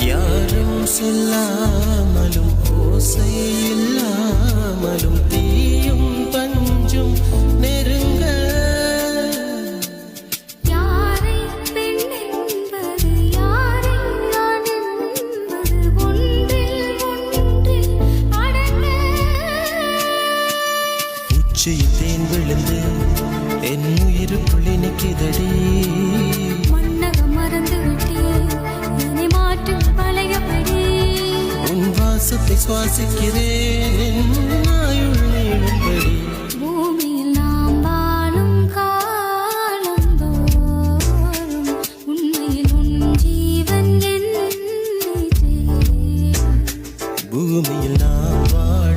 யாரும் சொல்லாமலும் ஓசை இல்லாமலும் தீயும் பஞ்சும் நெருங்க. உச்சியில் தேன் விழுந்து என் உயிர் புள்ளி சுவாசிக்கிறேன் எழும்படி பூமியில் நாம் வாழும் காலம் தோறும் உண்மையில் உன் வாழும்